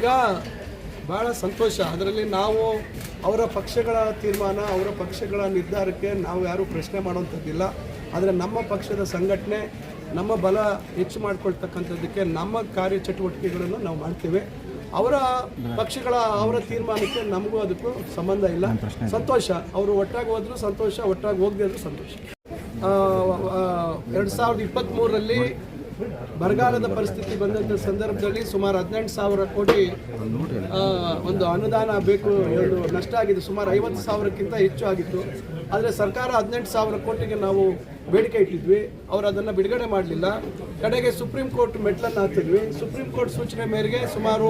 ಈಗ ಭಾಳ ಸಂತೋಷ. ಅದರಲ್ಲಿ ನಾವು ಅವರ ಪಕ್ಷಗಳ ತೀರ್ಮಾನ ಅವರ ಪಕ್ಷಗಳ ನಿರ್ಧಾರಕ್ಕೆ ನಾವು ಯಾರೂ ಪ್ರಶ್ನೆ ಮಾಡುವಂಥದ್ದಿಲ್ಲ. ಆದರೆ ನಮ್ಮ ಪಕ್ಷದ ಸಂಘಟನೆ ನಮ್ಮ ಬಲ ಹೆಚ್ಚು ಮಾಡಿಕೊಳ್ತಕ್ಕಂಥದ್ದಕ್ಕೆ ನಮ್ಮ ಕಾರ್ಯಚಟುವಟಿಕೆಗಳನ್ನು ನಾವು ಮಾಡ್ತೇವೆ. ಅವರ ಪಕ್ಷಗಳ ಅವರ ತೀರ್ಮಾನಕ್ಕೆ ನಮಗೂ ಅದಕ್ಕೂ ಸಂಬಂಧ ಇಲ್ಲ. ಸಂತೋಷ. ಅವರು ಒಟ್ಟಾಗಿ ಹೋದರೂ ಸಂತೋಷ ಒಟ್ಟಾಗಿ ಹೋಗದೆ ಆದರೂ ಸಂತೋಷ. ಎರಡು ಸಾವಿರದ ಇಪ್ಪತ್ತ್ಮೂರರಲ್ಲಿ ಬರಗಾಲದ ಪರಿಸ್ಥಿತಿ ಬಂದಂಥ ಸಂದರ್ಭದಲ್ಲಿ ಸುಮಾರು ಹದಿನೆಂಟು ಸಾವಿರ ಕೋಟಿ ಒಂದು ಅನುದಾನ ಬೇಕು ಎರಡು ನಷ್ಟ ಆಗಿದೆ ಸುಮಾರು ಐವತ್ತು ಸಾವಿರಕ್ಕಿಂತ ಹೆಚ್ಚು ಆಗಿತ್ತು. ಆದರೆ ಸರ್ಕಾರ ಹದಿನೆಂಟು ಸಾವಿರ ಕೋಟಿಗೆ ನಾವು ಬೇಡಿಕೆ ಇಟ್ಟಿದ್ವಿ. ಅವರು ಅದನ್ನು ಬಿಡುಗಡೆ ಮಾಡಲಿಲ್ಲ. ಕಡೆಗೆ ಸುಪ್ರೀಂ ಕೋರ್ಟ್ ಮೆಟ್ಲನ್ನು ಹಾಕಿದ್ವಿ. ಸುಪ್ರೀಂ ಕೋರ್ಟ್ ಸೂಚನೆ ಮೇರೆಗೆ ಸುಮಾರು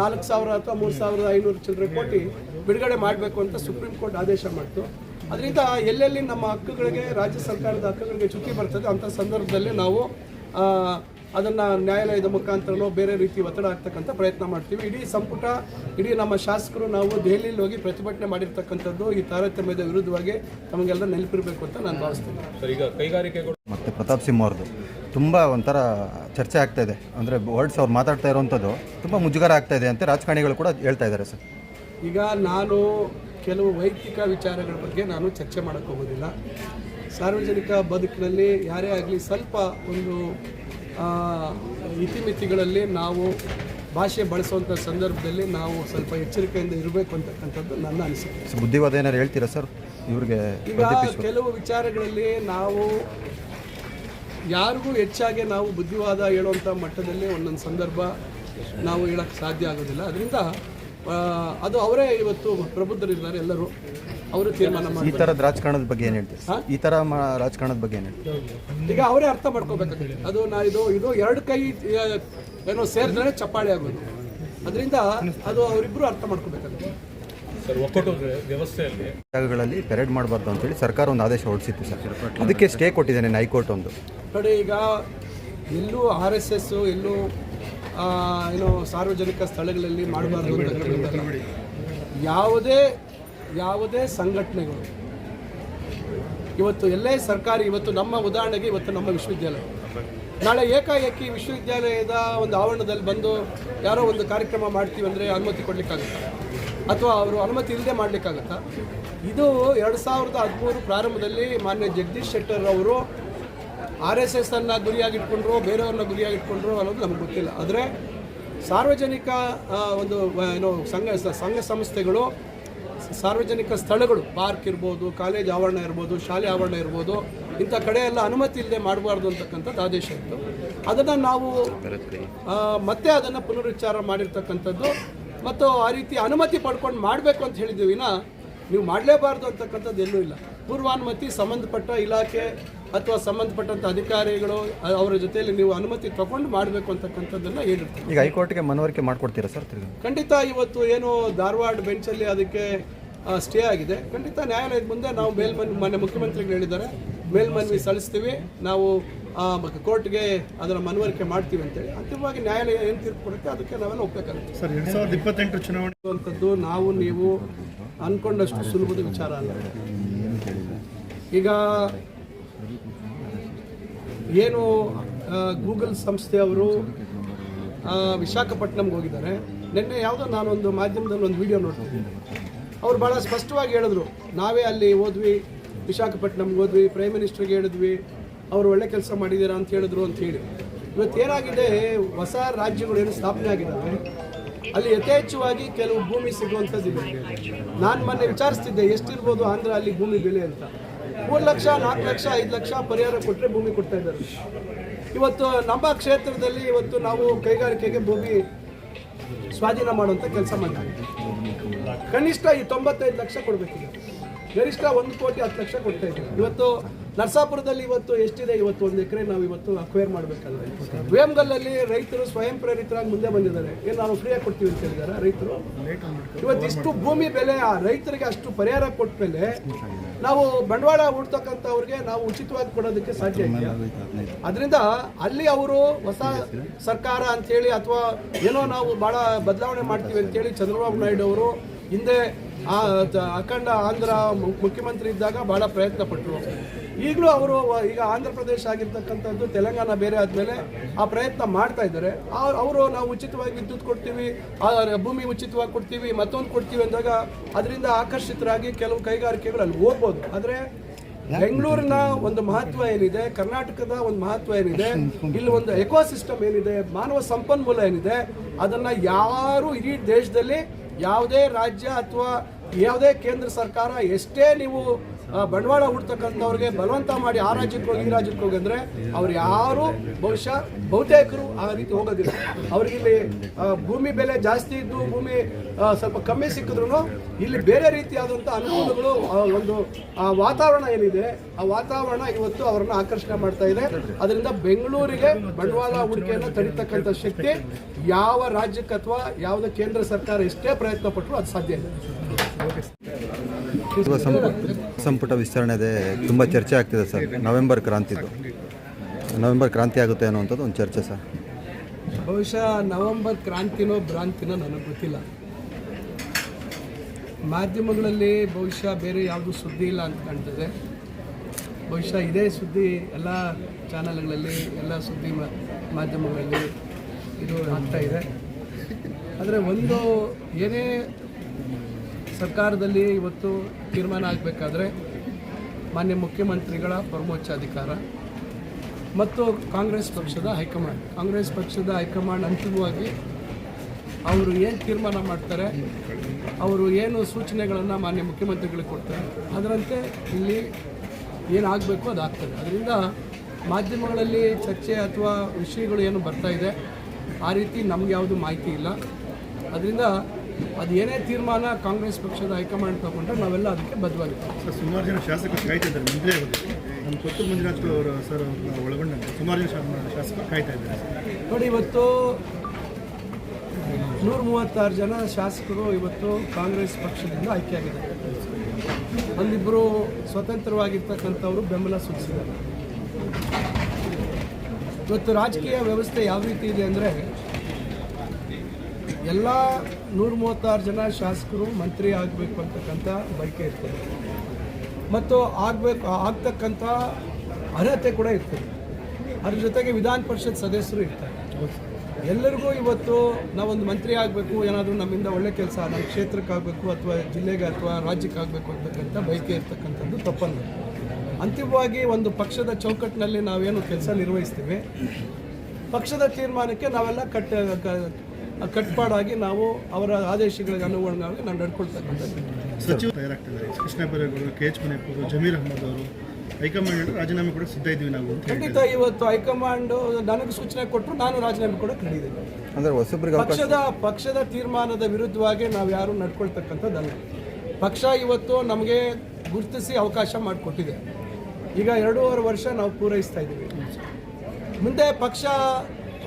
ನಾಲ್ಕು ಸಾವಿರ ಅಥವಾ ಮೂರು ಸಾವಿರದ ಐನೂರು ಚಿಲ್ಲರೆ ಕೋಟಿ ಬಿಡುಗಡೆ ಮಾಡಬೇಕು ಅಂತ ಸುಪ್ರೀಂ ಕೋರ್ಟ್ ಆದೇಶ ಮಾಡಿತು. ಅದರಿಂದ ಎಲ್ಲೆಲ್ಲಿ ನಮ್ಮ ಹಕ್ಕುಗಳಿಗೆ, ರಾಜ್ಯ ಸರ್ಕಾರದ ಹಕ್ಕುಗಳಿಗೆ ಚುಕ್ಕಿ ಬರ್ತದೆ ಅಂಥ ಸಂದರ್ಭದಲ್ಲಿ ನಾವು ಅದನ್ನು ನ್ಯಾಯಾಲಯದ ಮುಖಾಂತರನೋ ಬೇರೆ ರೀತಿ ಒತ್ತಡ ಆಗ್ತಕ್ಕಂಥ ಪ್ರಯತ್ನ ಮಾಡ್ತೀವಿ. ಇಡೀ ಸಂಪುಟ ಇಡೀ ನಮ್ಮ ಶಾಸಕರು ನಾವು ದೆಹಲಿಯಲ್ಲಿ ಹೋಗಿ ಪ್ರತಿಭಟನೆ ಮಾಡಿರ್ತಕ್ಕಂಥದ್ದು ಈ ತಾರತಮ್ಯದ ವಿರುದ್ಧವಾಗಿ ತಮಗೆಲ್ಲ ನೆನಪಿರಬೇಕು ಅಂತ ನಾನು ಭಾವಿಸ್ತೀನಿ. ಸರ್ ಈಗ ಕೈಗಾರಿಕೆಗಳು ಮತ್ತು ಪ್ರತಾಪ್ ಸಿಂಹ ಅವ್ರದ್ದು ತುಂಬ ಒಂಥರ ಚರ್ಚೆ ಆಗ್ತಾ ಇದೆ. ಅಂದರೆ ವರ್ಡ್ಸ್ ಅವ್ರು ಮಾತಾಡ್ತಾ ಇರೋವಂಥದ್ದು ತುಂಬ ಮುಜುಗರ ಆಗ್ತಾ ಇದೆ ಅಂತ ರಾಜಕಾರಣಿಗಳು ಕೂಡ ಹೇಳ್ತಾ ಇದ್ದಾರೆ ಸರ್. ಈಗ ನಾನು ಕೆಲವು ವೈಯಕ್ತಿಕ ವಿಚಾರಗಳ ಬಗ್ಗೆ ನಾನು ಚರ್ಚೆ ಮಾಡೋಕ್ಕೆ ಹೋಗೋದಿಲ್ಲ. ಸಾರ್ವಜನಿಕ ಬದುಕಿನಲ್ಲಿ ಯಾರೇ ಆಗಲಿ ಸ್ವಲ್ಪ ಒಂದು ಇತಿಮಿತಿಗಳಲ್ಲಿ ನಾವು ಭಾಷೆ ಬಳಸುವಂಥ ಸಂದರ್ಭದಲ್ಲಿ ನಾವು ಸ್ವಲ್ಪ ಎಚ್ಚರಿಕೆಯಿಂದ ಇರಬೇಕು ಅಂತಕ್ಕಂಥದ್ದು ನನ್ನ ಅನಿಸಿಕೆ. ಬುದ್ಧಿವಾದ ಏನಾರು ಹೇಳ್ತೀರಾ ಸರ್? ಇವ್ರಿಗೆ ಈಗ ಕೆಲವು ವಿಚಾರಗಳಲ್ಲಿ ನಾವು ಯಾರಿಗೂ ಹೆಚ್ಚಾಗಿ ನಾವು ಬುದ್ಧಿವಾದ ಹೇಳುವಂಥ ಮಟ್ಟದಲ್ಲಿ ಒಂದೊಂದು ಸಂದರ್ಭ ನಾವು ಹೇಳಕ್ಕೆ ಸಾಧ್ಯ ಆಗೋದಿಲ್ಲ. ಅದರಿಂದ ಅದು ಅವರೇ ಇವತ್ತು ಪ್ರಬುದ್ಧರಿದ್ದಾರೆ ಎಲ್ಲರೂ. ಅವರು ತೀರ್ಮಾನ ಈ ತರದ ಥರದ ರಾಜಕಾರಣದ ಬಗ್ಗೆ ಏನು ಹೇಳ್ತೀರಿ? ಈ ಥರ ಮಾ ರಾಜಕಾರಣದ ಬಗ್ಗೆ ಏನು ಹೇಳ್ತೀರಿ? ಈಗ ಅವರೇ ಅರ್ಥ ಮಾಡ್ಕೋಬೇಕು ಅದು ನಾ ಇದು ಇದು ಎರಡು ಕೈ ಏನೋ ಸೇರಿದ್ರೆ ಚಪ್ಪಾಳೆ ಆಗೋದು. ಅದರಿಂದ ಅದು ಅವರಿಬ್ಬರು ಅರ್ಥ ಮಾಡ್ಕೋಬೇಕಾಗುತ್ತೆ. ವ್ಯವಸ್ಥೆಯಲ್ಲಿ ಜಾಗಗಳಲ್ಲಿ ಪೆರೇಡ್ ಮಾಡಬಾರ್ದು ಅಂತೇಳಿ ಸರ್ಕಾರ ಒಂದು ಆದೇಶ ಹೊರಡಿಸಿತ್ತು ಸರ್. ಅದಕ್ಕೆ ಸ್ಟೇ ಕೊಟ್ಟಿದ್ದೇನೆ ಹೈಕೋರ್ಟ್ ಒಂದು. ನೋಡಿ ಈಗ ಎಲ್ಲೂ ಆರ್ ಎಸ್ ಎಸ್ ಎಲ್ಲೂ ಏನು ಸಾರ್ವಜನಿಕ ಸ್ಥಳಗಳಲ್ಲಿ ಮಾಡಬಾರ್ದು. ಯಾವುದೇ ಯಾವುದೇ ಸಂಘಟನೆಗಳು. ಇವತ್ತು ಎಲ್ಲೇ ಸರ್ಕಾರಿ, ಇವತ್ತು ನಮ್ಮ ಉದಾಹರಣೆಗೆ ಇವತ್ತು ನಮ್ಮ ವಿಶ್ವವಿದ್ಯಾಲಯ. ನಾಳೆ ಏಕಾಏಕಿ ವಿಶ್ವವಿದ್ಯಾಲಯದ ಒಂದು ಆವರಣದಲ್ಲಿ ಬಂದು ಯಾರೋ ಒಂದು ಕಾರ್ಯಕ್ರಮ ಮಾಡ್ತೀವಿ ಅಂದರೆ ಅನುಮತಿ ಕೊಡಲಿಕ್ಕಾಗುತ್ತಾ? ಅಥವಾ ಅವರು ಅನುಮತಿ ಇಲ್ಲದೆ ಮಾಡಲಿಕ್ಕಾಗತ್ತಾ? ಇದು ಎರಡು ಸಾವಿರದ ಹದಿಮೂರು ಪ್ರಾರಂಭದಲ್ಲಿ ಮಾನ್ಯ ಜಗದೀಶ್ ಶೆಟ್ಟರ್ ಅವರು ಆರ್ ಎಸ್ ಎಸ್ ಅನ್ನು ಗುರಿಯಾಗಿಟ್ಕೊಂಡ್ರು, ಬೇರೆಯವ್ರನ್ನ ಗುರಿಯಾಗಿಟ್ಕೊಂಡ್ರು ಅನ್ನೋದು ನಮ್ಗೆ ಗೊತ್ತಿಲ್ಲ. ಆದರೆ ಸಾರ್ವಜನಿಕ ಒಂದು ಏನು, ಸಂಘ ಸಂಘ ಸಂಸ್ಥೆಗಳು ಸಾರ್ವಜನಿಕ ಸ್ಥಳಗಳು ಪಾರ್ಕ್ ಇರ್ಬೋದು ಕಾಲೇಜ್ ಆವರಣ ಇರ್ಬೋದು ಶಾಲೆ ಆವರಣ ಇರ್ಬೋದು ಇಂಥ ಕಡೆ ಎಲ್ಲ ಅನುಮತಿ ಇಲ್ಲದೆ ಮಾಡಬಾರ್ದು ಅಂತಕ್ಕಂಥದ್ದು ಆದೇಶ ಇತ್ತು. ಅದನ್ನು ನಾವು ಮತ್ತೆ ಅದನ್ನು ಪುನರುಚ್ಚಾರ ಮಾಡಿರ್ತಕ್ಕಂಥದ್ದು ಮತ್ತು ಆ ರೀತಿ ಅನುಮತಿ ಪಡ್ಕೊಂಡು ಮಾಡಬೇಕು ಅಂತ ಹೇಳಿದ್ದೀವಿ ವಿನ ನೀವು ಮಾಡಲೇಬಾರ್ದು ಅಂತಕ್ಕಂಥದ್ದು ಎಲ್ಲೂ ಇಲ್ಲ. ಪೂರ್ವಾನುಮತಿ ಸಂಬಂಧಪಟ್ಟ ಇಲಾಖೆ ಅಥವಾ ಸಂಬಂಧಪಟ್ಟಂಥ ಅಧಿಕಾರಿಗಳು ಅವರ ಜೊತೆಯಲ್ಲಿ ನೀವು ಅನುಮತಿ ತಗೊಂಡು ಮಾಡಬೇಕು ಅಂತಕ್ಕಂಥದ್ದನ್ನ ಹೇಳಿರ್ತೀವಿ. ಈಗ ಹೈಕೋರ್ಟ್ಗೆ ಮನವರಿಕೆ ಮಾಡ್ಕೊಡ್ತೀರಾ ಸರ್ ಖಂಡಿತ ಇವತ್ತು ಏನು ಧಾರವಾಡ ಬೆಂಚಲ್ಲಿ ಅದಕ್ಕೆ ಸ್ಟೇ ಆಗಿದೆ. ಖಂಡಿತ ನ್ಯಾಯಾಲಯದ ಮುಂದೆ ನಾವು ಮೇಲ್ಮನ್ ಮಾನ್ಯ ಮುಖ್ಯಮಂತ್ರಿಗಳು ಹೇಳಿದ್ದಾರೆ. ಮೇಲ್ಮನವಿ ಸಲ್ಲಿಸ್ತೀವಿ. ನಾವು ಕೋರ್ಟ್ಗೆ ಅದರ ಮನವರಿಕೆ ಮಾಡ್ತೀವಿ ಅಂತೇಳಿ. ಅಂತಿಮವಾಗಿ ನ್ಯಾಯಾಲಯ ಏನು ತೀರ್ಪು ಕೊಡುತ್ತೆ ಅದಕ್ಕೆ ನಾವೆಲ್ಲ ಒಪ್ಪಬೇಕಾಗುತ್ತೆ ಸರ್ ಎರಡು ಸಾವಿರದ ಇಪ್ಪತ್ತೆಂಟು ಚುನಾವಣೆ ನಾವು ನೀವು ಅಂದ್ಕೊಂಡಷ್ಟು ಸುಲಭದ ವಿಚಾರ ಅಲ್ಲ. ಈಗ ಏನು ಗೂಗಲ್ ಸಂಸ್ಥೆಯವರು ವಿಶಾಖಪಟ್ಟಣಂಗೆ ಹೋಗಿದ್ದಾರೆ. ನಿನ್ನೆ ಯಾವುದೋ ನಾನೊಂದು ಮಾಧ್ಯಮದಲ್ಲಿ ಒಂದು ವಿಡಿಯೋ ನೋಡ್ತಿದ್ದೀನಿ ಅವ್ರು ಭಾಳ ಸ್ಪಷ್ಟವಾಗಿ ಹೇಳಿದ್ರು. ನಾವೇ ಅಲ್ಲಿ ಹೋದ್ವಿ ವಿಶಾಖಪಟ್ಟಣಂಗೆ ಹೋದ್ವಿ ಪ್ರೈಮ್ ಮಿನಿಸ್ಟ್ರಿಗೆ ಹೇಳಿದ್ವಿ, ಅವ್ರು ಒಳ್ಳೆ ಕೆಲಸ ಮಾಡಿದ್ದೀರಾ ಅಂತ ಹೇಳಿದ್ರು ಅಂತ ಹೇಳಿ. ಇವತ್ತು ಏನಾಗಿದೆ, ಹೊಸ ರಾಜ್ಯಗಳು ಏನು ಸ್ಥಾಪನೆ ಆಗಿದ್ದಾವೆ ಅಲ್ಲಿ ಯಥೇಚ್ಛವಾಗಿ ಕೆಲವು ಭೂಮಿ ಸಿಗುವಂಥದ್ದಿದೆ ನಾನು ಮೊನ್ನೆ ವಿಚಾರಿಸ್ತಿದ್ದೆ, ಎಷ್ಟಿರ್ಬೋದು ಆಂಧ್ರ ಅಲ್ಲಿ ಭೂಮಿ ಬೆಲೆ ಅಂತ. ಮೂರು ಲಕ್ಷ, ನಾಲ್ಕು ಲಕ್ಷ, ಐದು ಲಕ್ಷ ಪರಿಹಾರ ಕೊಟ್ಟರೆ ಭೂಮಿ ಕೊಡ್ತಾ ಇದ್ದಾರೆ. ಇವತ್ತು ನಮ್ಮ ಕ್ಷೇತ್ರದಲ್ಲಿ ಇವತ್ತು ನಾವು ಕೈಗಾರಿಕೆಗೆ ಭೂಮಿ ಸ್ವಾಧೀನ ಮಾಡುವಂಥ ಕೆಲಸ ಮಾಡಿದ್ದೀವಿ ಕನಿಷ್ಠ ಈ ತೊಂಬತ್ತೈದು ಲಕ್ಷ ಕೊಡಬೇಕಿದೆ. ಗರಿಷ್ಠ ಒಂದು ಕೋಟಿ ಹತ್ತು ಲಕ್ಷ ಕೊಡ್ತಾ ಇದ್ದೀವಿ. ಇವತ್ತು ನರಸಾಪುರದಲ್ಲಿ ಇವತ್ತು ಎಷ್ಟಿದೆ? ಇವತ್ತು ಒಂದು ಎಕರೆ ನಾವು ಇವತ್ತು ಅಕ್ವೈರ್ ಮಾಡಬೇಕಂದ್ರೆ ವೇಮ್ಗಲ್ಲಲ್ಲಿ ರೈತರು ಸ್ವಯಂ ಪ್ರೇರಿತರಾಗಿ ಮುಂದೆ ಬಂದಿದ್ದಾರೆ. ಏನು ನಾವು ಫ್ರೀಯಾಗಿ ಕೊಡ್ತೀವಿ ಅಂತ ಹೇಳಿದಾರೆ ರೈತರು? ಇವತ್ತು ಇಷ್ಟು ಭೂಮಿ ಬೆಲೆ ಆ ರೈತರಿಗೆ ಅಷ್ಟು ಪರಿಹಾರ ಕೊಟ್ಟ ಮೇಲೆ ನಾವು ಬಂಡವಾಳ ಹೂಡ್ತಕ್ಕಂಥವ್ರಿಗೆ ನಾವು ಉಚಿತವಾಗಿ ಕೊಡೋದಕ್ಕೆ ಸಾಧ್ಯ ಇಲ್ಲ ಅದರಿಂದ ಅಲ್ಲಿ ಅವರು ಹೊಸ ಸರ್ಕಾರ ಅಂತೇಳಿ ಅಥವಾ ಏನೋ ನಾವು ಭಾಳ ಬದಲಾವಣೆ ಮಾಡ್ತೀವಿ ಅಂತೇಳಿ ಚಂದ್ರಬಾಬು ನಾಯ್ಡು ಅವರು ಹಿಂದೆ ಆ ಅಖಂಡ ಆಂಧ್ರ ಮುಖ್ಯಮಂತ್ರಿ ಇದ್ದಾಗ ಭಾಳ ಪ್ರಯತ್ನ ಪಟ್ಟರು ಈಗಲೂ ಅವರು ಈಗ ಆಂಧ್ರ ಪ್ರದೇಶ ಆಗಿರ್ತಕ್ಕಂಥದ್ದು, ತೆಲಂಗಾಣ ಬೇರೆ ಆದಮೇಲೆ ಆ ಪ್ರಯತ್ನ ಮಾಡ್ತಾ ಇದ್ದಾರೆ. ಅವರು ನಾವು ಉಚಿತವಾಗಿ ವಿದ್ಯುತ್ ಕೊಡ್ತೀವಿ ಭೂಮಿ ಉಚಿತವಾಗಿ ಕೊಡ್ತೀವಿ, ಮತ್ತೊಂದು ಕೊಡ್ತೀವಿ ಅಂದಾಗ ಅದರಿಂದ ಆಕರ್ಷಿತರಾಗಿ ಕೆಲವು ಕೈಗಾರಿಕೆಗಳು ಅಲ್ಲಿ ಹೋಗ್ಬೋದು. ಆದರೆ ಬೆಂಗಳೂರಿನ ಒಂದು ಮಹತ್ವ ಏನಿದೆ, ಕರ್ನಾಟಕದ ಒಂದು ಮಹತ್ವ ಏನಿದೆ, ಇಲ್ಲಿ ಒಂದು ಎಕೋಸಿಸ್ಟಮ್ ಏನಿದೆ, ಮಾನವ ಸಂಪನ್ಮೂಲ ಏನಿದೆ, ಅದನ್ನು ಯಾರು ಇಡೀ ದೇಶದಲ್ಲಿ ಯಾವುದೇ ರಾಜ್ಯ ಅಥವಾ ಯಾವುದೇ ಕೇಂದ್ರ ಸರ್ಕಾರ ಎಷ್ಟೇ ನೀವು ಬಂಡವಾಳ ಹುಡ್ತಕ್ಕಂಥವ್ರಿಗೆ ಬಲವಂತ ಮಾಡಿ ಆ ರಾಜ್ಯಕ್ಕೆ ಹೋಗಿ ಈ ರಾಜ್ಯಕ್ಕೆ ಹೋಗಿ ಅಂದ್ರೆ ಅವ್ರು ಯಾರು ಬಹುಶಃ ಬಹುತೇಕರು ಆ ರೀತಿ ಹೋಗೋದಿಲ್ಲ. ಅವ್ರಿಗೆ ಭೂಮಿ ಬೆಲೆ ಜಾಸ್ತಿ ಇದ್ದು ಭೂಮಿ ಸ್ವಲ್ಪ ಕಮ್ಮಿ ಸಿಕ್ಕಿದ್ರು ಇಲ್ಲಿ ಬೇರೆ ರೀತಿಯಾದಂಥ ಅನುಕೂಲಗಳು ಒಂದು, ಆ, ವಾತಾವರಣ ಏನಿದೆ, ಆ ವಾತಾವರಣ ಇವತ್ತು ಅವರನ್ನು ಆಕರ್ಷಣೆ ಮಾಡ್ತಾ ಇದೆ. ಅದರಿಂದ ಬೆಂಗಳೂರಿಗೆ ಬಂಡವಾಳ ಹೂಡಿಕೆಯನ್ನು ತಡಿತಕ್ಕಂಥ ಶಕ್ತಿ ಯಾವ ರಾಜ್ಯಕ್ಕೆ ಅಥವಾ ಯಾವುದೇ ಕೇಂದ್ರ ಸರ್ಕಾರ ಎಷ್ಟೇ ಪ್ರಯತ್ನ ಪಟ್ಟರು ಅದು ಸಾಧ್ಯ ಇಲ್ಲ. ಸಂಪುಟ ಸಂಪುಟ ವಿಸ್ತರಣೆದೆ ತುಂಬ ಚರ್ಚೆ ಆಗ್ತಿದೆ ಸರ್. ನವೆಂಬರ್ ಕ್ರಾಂತಿದು. ನವೆಂಬರ್ ಕ್ರಾಂತಿ ಆಗುತ್ತೆ ಅನ್ನುವಂಥದ್ದು ಒಂದು ಚರ್ಚೆ ಸರ್. ಬಹುಶಃ ನವೆಂಬರ್ ಕ್ರಾಂತಿನೋ ಭ್ರಾಂತಿನೋ ನನಗೆ ಗೊತ್ತಿಲ್ಲ. ಮಾಧ್ಯಮಗಳಲ್ಲಿ ಬಹುಶಃ ಬೇರೆ ಯಾವುದು ಸುದ್ದಿ ಇಲ್ಲ ಅಂತ ಕಾಣ್ತದೆ. ಬಹುಶಃ ಇದೇ ಸುದ್ದಿ ಎಲ್ಲ ಚಾನಲ್ಗಳಲ್ಲಿ, ಎಲ್ಲ ಸುದ್ದಿ ಮಾಧ್ಯಮಗಳಲ್ಲಿ ಇದು ಆಗ್ತಾ ಇದೆ. ಆದರೆ ಒಂದು ಏನೇ ಸರ್ಕಾರದಲ್ಲಿ ಇವತ್ತು ತೀರ್ಮಾನ ಆಗಬೇಕಾದ್ರೆ ಮಾನ್ಯ ಮುಖ್ಯಮಂತ್ರಿಗಳ ಪರಮೋಚ್ಚಾಧಿಕಾರ ಮತ್ತು ಕಾಂಗ್ರೆಸ್ ಪಕ್ಷದ ಹೈಕಮಾಂಡ್. ಕಾಂಗ್ರೆಸ್ ಪಕ್ಷದ ಹೈಕಮಾಂಡ್ ಅಂತಿಮವಾಗಿ ಅವರು ಏನು ತೀರ್ಮಾನ ಮಾಡ್ತಾರೆ, ಅವರು ಏನು ಸೂಚನೆಗಳನ್ನು ಮಾನ್ಯ ಮುಖ್ಯಮಂತ್ರಿಗಳಿಗೆ ಕೊಡ್ತಾರೆ, ಅದರಂತೆ ಇಲ್ಲಿ ಏನಾಗಬೇಕು ಆಗ್ತದೆ. ಅದರಿಂದ ಮಾಧ್ಯಮಗಳಲ್ಲಿ ಚರ್ಚೆ ಅಥವಾ ವಿಷಯಗಳು ಏನು ಬರ್ತಾ ಇದೆ, ಆ ರೀತಿ ನಮ್ಗೆ ಯಾವುದು ಮಾಹಿತಿ ಇಲ್ಲ. ಅದರಿಂದ ಅದು ಏನೇ ತೀರ್ಮಾನ ಕಾಂಗ್ರೆಸ್ ಪಕ್ಷದ ಹೈಕಮಾಂಡ್ ತಗೊಂಡ್ರೆ ನಾವೆಲ್ಲ ಅದಕ್ಕೆ ಬದ್ಧವಾಗಿದ್ದೀವಿ ಸರ್ ಸುಮಾರು ಜನ ಶಾಸಕರು ಕಾಯ್ತಾ ಇದ್ದಾರೆ ಮುಂದೆ ನಮ್ಮ ಕೊತ್ತು ಮಂಜುನಾಥ್ ಅವರು ಸರ್ ಒಳಗೊಂಡಂತೆ. ಸುಮಾರು ಜನ ಶಾಸಕರು ಕಾಯ್ತಾ ಇದ್ದಾರೆ ನೋಡಿ ಇವತ್ತು ನೂರ ಮೂವತ್ತಾರು ಜನ ಶಾಸಕರು ಇವತ್ತು ಕಾಂಗ್ರೆಸ್ ಪಕ್ಷದಿಂದ ಆಯ್ಕೆಯಾಗಿದ್ದಾರೆ. ಅಲ್ಲಿಬ್ಬರು ಸ್ವತಂತ್ರವಾಗಿರ್ತಕ್ಕಂಥವರು ಬೆಂಬಲ ಸೂಚಿಸಿದ್ದಾರೆ. ಇವತ್ತು ರಾಜಕೀಯ ವ್ಯವಸ್ಥೆ ಯಾವ ರೀತಿ ಇದೆ ಅಂದರೆ ಎಲ್ಲ ನೂರ ಮೂವತ್ತಾರು ಜನ ಶಾಸಕರು ಮಂತ್ರಿ ಆಗಬೇಕು ಅಂತಕ್ಕಂಥ ಬಯಕೆ ಇರ್ತದೆ. ಮತ್ತು ಆಗಬೇಕು, ಆಗ್ತಕ್ಕಂಥ ಅರ್ಹತೆ ಕೂಡ ಇರ್ತದೆ. ಅದ್ರ ಜೊತೆಗೆ ವಿಧಾನ ಪರಿಷತ್ ಸದಸ್ಯರು ಇರ್ತಾರೆ. ಎಲ್ಲರಿಗೂ ಇವತ್ತು ನಾವೊಂದು ಮಂತ್ರಿ ಆಗಬೇಕು, ಏನಾದರೂ ನಮ್ಮಿಂದ ಒಳ್ಳೆ ಕೆಲಸ, ನಮ್ಮ ಕ್ಷೇತ್ರಕ್ಕಾಗಬೇಕು ಅಥವಾ ಜಿಲ್ಲೆಗೆ ಅಥವಾ ರಾಜ್ಯಕ್ಕೆ ಆಗಬೇಕು ಅಂತಕ್ಕಂಥ ಬಯಕೆ ಇರ್ತಕ್ಕಂಥದ್ದು ತಪ್ಪಲ್ಲ. ಅಂತಿಮವಾಗಿ ಒಂದು ಪಕ್ಷದ ಚೌಕಟ್ಟಿನಲ್ಲಿ ನಾವೇನು ಕೆಲಸ ನಿರ್ವಹಿಸ್ತೀವಿ. ಪಕ್ಷದ ತೀರ್ಮಾನಕ್ಕೆ ನಾವೆಲ್ಲ ಕಟ್ಟ ಕಟ್ಪಾಡಾಗಿ ನಾವು ಅವರ ಆದೇಶಗಳಿಗೆ ಅನುಗುಣವಾಗಿ ನಾವು ನಡ್ಕೊಳ್ತಕ್ಕಂಥದ್ದು. ಸಚಿವರು ತಯಾರಾಗ್ತಿದ್ದಾರೆ ಕೃಷ್ಣ ಬೈರೇಗೌಡರು ಕೆ ಎಚ್ ಮುನಿಯಪ್ಪರು ಜಮೀರ್ ಅಹಮದ್ ಅವರು ಹೈಕಮಾಂಡ್ ರಾಜೀನಾಮೆ ಕೂಡ ಸಿದ್ಧ ಇದ್ದೀವಿ ನಾವು ಅಂತ ಖಂಡಿತ ಇವತ್ತು ಹೈಕಮಾಂಡ್ ನನಗೆ ಸೂಚನೆ ಕೊಟ್ಟರು ನಾನು ರಾಜೀನಾಮೆ ಕೂಡ ಕಂಡಿದ್ದೇನೆ ಅಂದರೆ ಹೊಸಬ್ರಿಗೆ ಅವಕಾಶ ಪಕ್ಷದ ಪಕ್ಷದ ತೀರ್ಮಾನದ ವಿರುದ್ಧವಾಗಿ ನಾವು ಯಾರು ನಡ್ಕೊಳ್ತಕ್ಕಂಥದ್ದಲ್ಲ. ಪಕ್ಷ ಇವತ್ತು ನಮಗೆ ಗುರುತಿಸಿ ಅವಕಾಶ ಮಾಡಿಕೊಟ್ಟಿದೆ. ಈಗ ಎರಡೂವರೆ ವರ್ಷ ನಾವು ಪೂರೈಸ್ತಾ ಇದ್ದೀವಿ. ಮುಂದೆ ಪಕ್ಷ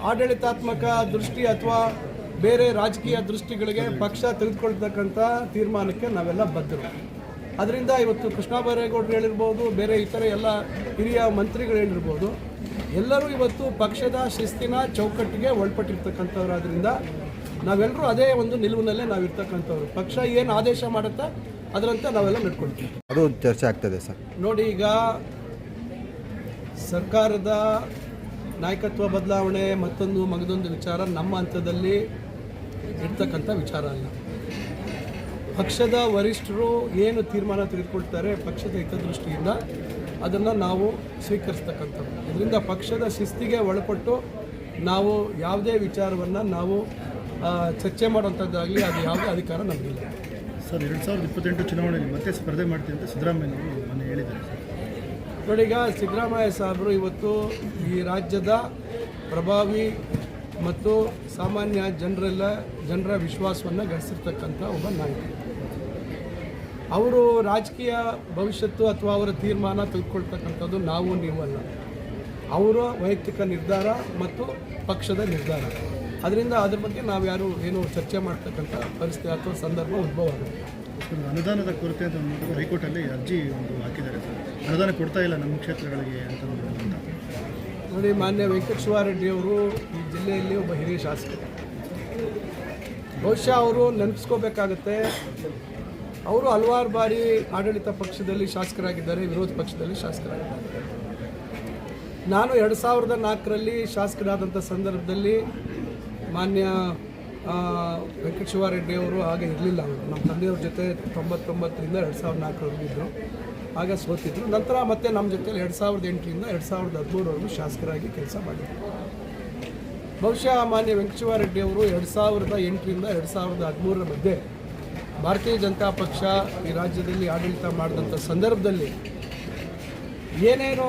ಆಡಳಿತಾತ್ಮಕ ದೃಷ್ಟಿ ಅಥವಾ ಬೇರೆ ರಾಜಕೀಯ ದೃಷ್ಟಿಗಳಿಗೆ ಪಕ್ಷ ತೆಗೆದುಕೊಳ್ತಕ್ಕಂಥ ತೀರ್ಮಾನಕ್ಕೆ ನಾವೆಲ್ಲ ಬದ್ಧರು. ಅದರಿಂದ ಇವತ್ತು ಕೃಷ್ಣ ಬೈರೇಗೌಡರು ಹೇಳಿರ್ಬೋದು ಬೇರೆ ಇತರ ಎಲ್ಲ ಹಿರಿಯ ಮಂತ್ರಿಗಳು ಹೇಳಿರ್ಬೋದು ಎಲ್ಲರೂ ಇವತ್ತು ಪಕ್ಷದ ಶಿಸ್ತಿನ ಚೌಕಟ್ಟಿಗೆ ಒಳಪಟ್ಟಿರ್ತಕ್ಕಂಥವ್ರಾದ್ರಿಂದ ನಾವೆಲ್ಲರೂ ಅದೇ ಒಂದು ನಿಲುವಿನಲ್ಲೇ ನಾವು ಇರ್ತಕ್ಕಂಥವ್ರು ಪಕ್ಷ ಏನು ಆದೇಶ ಮಾಡುತ್ತಾ ಅದರಂತೆ ನಾವೆಲ್ಲ ನಡ್ಕೊಳ್ತೀವಿ. ಅದು ಚರ್ಚೆ ಆಗ್ತದೆ ಸರ್. ನೋಡಿ ಈಗ ಸರ್ಕಾರದ ನಾಯಕತ್ವ ಬದಲಾವಣೆ ಮತ್ತೊಂದು ಮಗದೊಂದು ವಿಚಾರ ನಮ್ಮ ಹಂತದಲ್ಲಿ ಇರ್ತಕ್ಕಂಥ ವಿಚಾರ ಅಲ್ಲ. ಪಕ್ಷದ ವರಿಷ್ಠರು ಏನು ತೀರ್ಮಾನ ತೆಗೆದುಕೊಳ್ತಾರೆ ಪಕ್ಷದ ಹಿತದೃಷ್ಟಿಯಿಂದ ಅದನ್ನು ನಾವು ಸ್ವೀಕರಿಸ್ತಕ್ಕಂಥದ್ದು. ಇದರಿಂದ ಪಕ್ಷದ ಶಿಸ್ತಿಗೆ ಒಳಪಟ್ಟು ನಾವು ಯಾವುದೇ ವಿಚಾರವನ್ನು ನಾವು ಚರ್ಚೆ ಮಾಡುವಂಥದ್ದಾಗಲಿ ಅದು ಯಾವುದೇ ಅಧಿಕಾರ ನಮಗಿಲ್ಲ. ಸರ್ ಎರಡು ಸಾವಿರದ ಇಪ್ಪತ್ತೆಂಟು ಚುನಾವಣೆಯಲ್ಲಿ ಮತ್ತೆ ಸ್ಪರ್ಧೆ ಮಾಡ್ತೀವಿ ಅಂತ ಸಿದ್ದರಾಮಯ್ಯ ಮೊನ್ನೆ ಹೇಳಿದ್ದಾರೆ ಸರ್. ನೋಡಿ ಈಗ ಸಿದ್ದರಾಮಯ್ಯ ಸಾಹೇಬರು ಇವತ್ತು ಈ ರಾಜ್ಯದ ಪ್ರಭಾವಿ ಮತ್ತು ಸಾಮಾನ್ಯ ಜನರೆಲ್ಲ ಜನರ ವಿಶ್ವಾಸವನ್ನು ಗಳಿಸಿರ್ತಕ್ಕಂಥ ಒಬ್ಬ ನಾಯಕ. ಅವರು ರಾಜಕೀಯ ಭವಿಷ್ಯತ್ತು ಅಥವಾ ಅವರ ತೀರ್ಮಾನ ತಿಳ್ಕೊಳ್ತಕ್ಕಂಥದ್ದು ನಾವು, ನೀವು ಅಲ್ಲ. ಅವರ ವೈಯಕ್ತಿಕ ನಿರ್ಧಾರ ಮತ್ತು ಪಕ್ಷದ ನಿರ್ಧಾರ. ಅದರಿಂದ ಅದ್ರ ಬಗ್ಗೆ ನಾವು ಯಾರು ಏನು ಚರ್ಚೆ ಮಾಡ್ತಕ್ಕಂಥ ಪರಿಸ್ಥಿತಿ ಅಥವಾ ಸಂದರ್ಭ ಉದ್ಭವ ಆಗುತ್ತೆ ಒಂದು ಅನುದಾನದ ಕೊರತೆ ಅಂತ ಹೈಕೋರ್ಟಲ್ಲಿ ಅರ್ಜಿ ಒಂದು ಹಾಕಿದ್ದಾರೆ ಅನುದಾನ ಕೊಡ್ತಾ ಇಲ್ಲ ನಮ್ಮ ಕ್ಷೇತ್ರಗಳಿಗೆ ಅಂತ ಅಂತ. ನೋಡಿ ಮಾನ್ಯ ವೆಂಕಟೇಶ್ವರ ರೆಡ್ಡಿ ಅವರು ಈ ಜಿಲ್ಲೆಯಲ್ಲಿ ಒಬ್ಬ ಹಿರಿಯ ಶಾಸಕರು ಬಹುಶಃ ಅವರು ನೆನಪಿಸ್ಕೋಬೇಕಾಗತ್ತೆ ಅವರು ಹಲವಾರು ಬಾರಿ ಆಡಳಿತ ಪಕ್ಷದಲ್ಲಿ ಶಾಸಕರಾಗಿದ್ದಾರೆ ವಿರೋಧ ಪಕ್ಷದಲ್ಲಿ ಶಾಸಕರಾಗಿದ್ದಾರೆ. ನಾನು ಎರಡು ಸಾವಿರದ ನಾಲ್ಕರಲ್ಲಿ ಶಾಸಕರಾದಂಥ ಸಂದರ್ಭದಲ್ಲಿ ಮಾನ್ಯ ಆ, ವೆಂಕಟ ಶಿವಾರೆಡ್ಡಿ ಅವರು ಆಗ ಇರಲಿಲ್ಲ. ಅವರು ನಮ್ಮ ತಂದೆಯವ್ರ ಜೊತೆ ತೊಂಬತ್ತೊಂಬತ್ತರಿಂದ ಎರಡು ಸಾವಿರದ ನಾಲ್ಕರವರೆಗೂ ಇದ್ದರು. ಆಗ ಸೋತಿದ್ರು. ನಂತರ ಮತ್ತೆ ನಮ್ಮ ಜೊತೆಲಿ ಎರಡು ಸಾವಿರದ ಎಂಟರಿಂದ ಎರಡು ಸಾವಿರದ ಹದಿಮೂರವರೆಗೂ ಶಾಸಕರಾಗಿ ಕೆಲಸ ಮಾಡಿದರು. ಬಹುಶಃ ಮಾನ್ಯ ವೆಂಕಟೇಶ್ವರರೆಡ್ಡಿ ಅವರು ಎರಡು ಸಾವಿರದ ಎಂಟರಿಂದ ಎರಡು ಸಾವಿರದ ಹದಿಮೂರರ ಮಧ್ಯೆ ಭಾರತೀಯ ಜನತಾ ಪಕ್ಷ ಈ ರಾಜ್ಯದಲ್ಲಿ ಆಡಳಿತ ಮಾಡಿದಂಥ ಸಂದರ್ಭದಲ್ಲಿ ಏನೇನು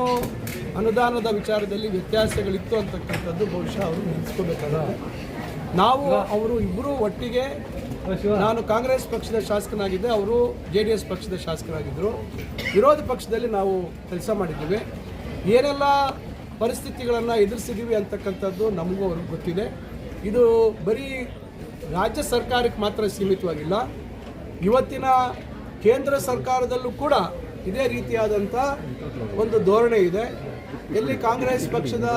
ಅನುದಾನದ ವಿಚಾರದಲ್ಲಿ ವ್ಯತ್ಯಾಸಗಳಿತ್ತು ಅಂತಕ್ಕಂಥದ್ದು ಬಹುಶಃ ಅವರು ನಿಲ್ಲಿಸ್ಕೋಬೇಕಾಗುತ್ತೆ ನಾವು, ಅವರು ಇಬ್ಬರೂ ಒಟ್ಟಿಗೆ ನಾನು ಕಾಂಗ್ರೆಸ್ ಪಕ್ಷದ ಶಾಸಕನಾಗಿದ್ದೆ, ಅವರು ಜೆ ಡಿ ಎಸ್ ಪಕ್ಷದ ಶಾಸಕರಾಗಿದ್ದರು. ವಿರೋಧ ಪಕ್ಷದಲ್ಲಿ ನಾವು ಕೆಲಸ ಮಾಡಿದ್ದೀವಿ. ಏನೆಲ್ಲ ಪರಿಸ್ಥಿತಿಗಳನ್ನು ಎದುರಿಸಿದ್ದೀವಿ ಅಂತಕ್ಕಂಥದ್ದು ನಮಗೂ ಅವ್ರಿಗೆ ಗೊತ್ತಿದೆ. ಇದು ಬರೀ ರಾಜ್ಯ ಸರ್ಕಾರಕ್ಕೆ ಮಾತ್ರ ಸೀಮಿತವಾಗಿಲ್ಲ. ಇವತ್ತಿನ ಕೇಂದ್ರ ಸರ್ಕಾರದಲ್ಲೂ ಕೂಡ ಇದೇ ರೀತಿಯಾದಂಥ ಒಂದು ಧೋರಣೆ ಇದೆ. ಎಲ್ಲಿ ಕಾಂಗ್ರೆಸ್ ಪಕ್ಷದ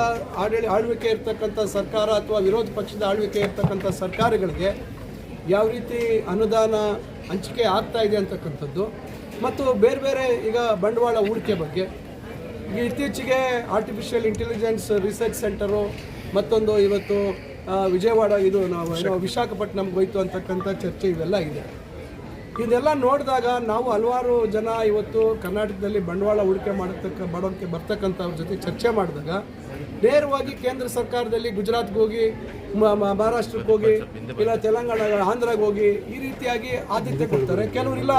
ಆಡಳಿ ಆಳ್ವಿಕೆ ಇರ್ತಕ್ಕಂಥ ಸರ್ಕಾರ ಅಥವಾ ವಿರೋಧ ಪಕ್ಷದ ಆಳ್ವಿಕೆ ಇರ್ತಕ್ಕಂಥ ಸರ್ಕಾರಗಳಿಗೆ ಯಾವ ರೀತಿ ಅನುದಾನ ಹಂಚಿಕೆ ಆಗ್ತಾ ಇದೆ ಅಂತಕ್ಕಂಥದ್ದು ಮತ್ತು ಬೇರೆ ಬೇರೆ ಈಗ ಬಂಡವಾಳ ಹೂಡಿಕೆ ಬಗ್ಗೆ. ಈಗ ಇತ್ತೀಚೆಗೆ ಆರ್ಟಿಫಿಷಿಯಲ್ ಇಂಟೆಲಿಜೆನ್ಸ್ ರಿಸರ್ಚ್ ಸೆಂಟರು ಮತ್ತೊಂದು ಇವತ್ತು ವಿಜಯವಾಡ ಇದು ನಾವು ಏನೋ ವಿಶಾಖಪಟ್ಟಣಂಗೆ ಹೋಯ್ತು ಅಂತಕ್ಕಂಥ ಚರ್ಚೆ ಇವೆಲ್ಲ ಇದೆ. ಇದೆಲ್ಲ ನೋಡಿದಾಗ ನಾವು ಹಲವಾರು ಜನ ಇವತ್ತು ಕರ್ನಾಟಕದಲ್ಲಿ ಬಂಡವಾಳ ಹೂಡಿಕೆ ಮಾಡತಕ್ಕ ಮಾಡೋಕ್ಕೆ ಬರ್ತಕ್ಕಂಥವ್ರ ಜೊತೆ ಚರ್ಚೆ ಮಾಡಿದಾಗ ನೇರವಾಗಿ ಕೇಂದ್ರ ಸರ್ಕಾರದಲ್ಲಿ ಗುಜರಾತ್ಗೆ ಹೋಗಿ ಮಹಾರಾಷ್ಟ್ರಕ್ಕೆ ಹೋಗಿ, ಇಲ್ಲ ತೆಲಂಗಾಣ, ಆಂಧ್ರಾಗೆ ಹೋಗಿ ಈ ರೀತಿಯಾಗಿ ಆದ್ಯತೆ ಕೊಡ್ತಾರೆ. ಕೆಲವರು ಇಲ್ಲ,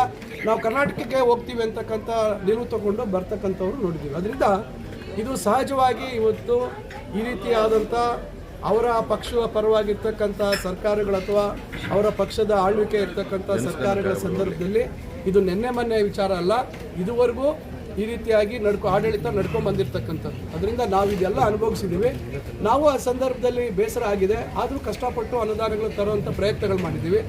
ನಾವು ಕರ್ನಾಟಕಕ್ಕೆ ಹೋಗ್ತೀವಿ ಅಂತಕ್ಕಂಥ ನಿಲುವು ತಗೊಂಡು ಬರ್ತಕ್ಕಂಥವ್ರು ನೋಡಿದ್ದೀವಿ. ಅದರಿಂದ ಇದು ಸಹಜವಾಗಿ ಇವತ್ತು ಈ ರೀತಿಯಾದಂಥ ಅವರ ಪಕ್ಷದ ಪರವಾಗಿರ್ತಕ್ಕಂಥ ಸರ್ಕಾರಗಳು ಅಥವಾ ಅವರ ಪಕ್ಷದ ಆಳ್ವಿಕೆ ಇರ್ತಕ್ಕಂಥ ಸರ್ಕಾರಗಳ ಸಂದರ್ಭದಲ್ಲಿ ಇದು ನಿನ್ನೆ ಮೊನ್ನೆ ವಿಚಾರ ಅಲ್ಲ, ಇದುವರೆಗೂ ಈ ರೀತಿಯಾಗಿ ನಡ್ಕೊ ಆಡಳಿತ ನಡ್ಕೊಂಡು ಬಂದಿರತಕ್ಕಂಥದ್ದು ಅದರಿಂದ ನಾವು ಇದೆಲ್ಲ ಅನುಭವಿಸಿದ್ದೀವಿ. ನಾವು ಆ ಸಂದರ್ಭದಲ್ಲಿ ಬೇಸರ ಆಗಿದೆ. ಆದರೂ ಕಷ್ಟಪಟ್ಟು ಅನುದಾನಗಳು ತರುವಂಥ ಪ್ರಯತ್ನಗಳು ಮಾಡಿದ್ದೀವಿ.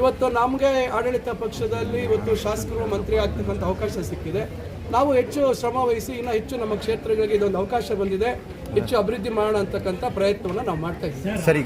ಇವತ್ತು ನಮಗೆ ಆಡಳಿತ ಪಕ್ಷದಲ್ಲಿ ಇವತ್ತು ಶಾಸಕರು, ಮಂತ್ರಿ ಆಗ್ತಕ್ಕಂಥ ಅವಕಾಶ ಸಿಕ್ಕಿದೆ. ನಾವು ಹೆಚ್ಚು ಶ್ರಮ ವಹಿಸಿ ಇನ್ನೂ ಹೆಚ್ಚು ನಮ್ಮ ಕ್ಷೇತ್ರಗಳಿಗೆ ಇದೊಂದು ಅವಕಾಶ ಬಂದಿದೆ. ಹೆಚ್ಚು ಅಭಿವೃದ್ಧಿ ಮಾಡೋಣ ಅಂತಕ್ಕಂಥ ಪ್ರಯತ್ನವನ್ನು ನಾವು ಮಾಡ್ತಾ ಇದ್ದೀವಿ. ಸರ್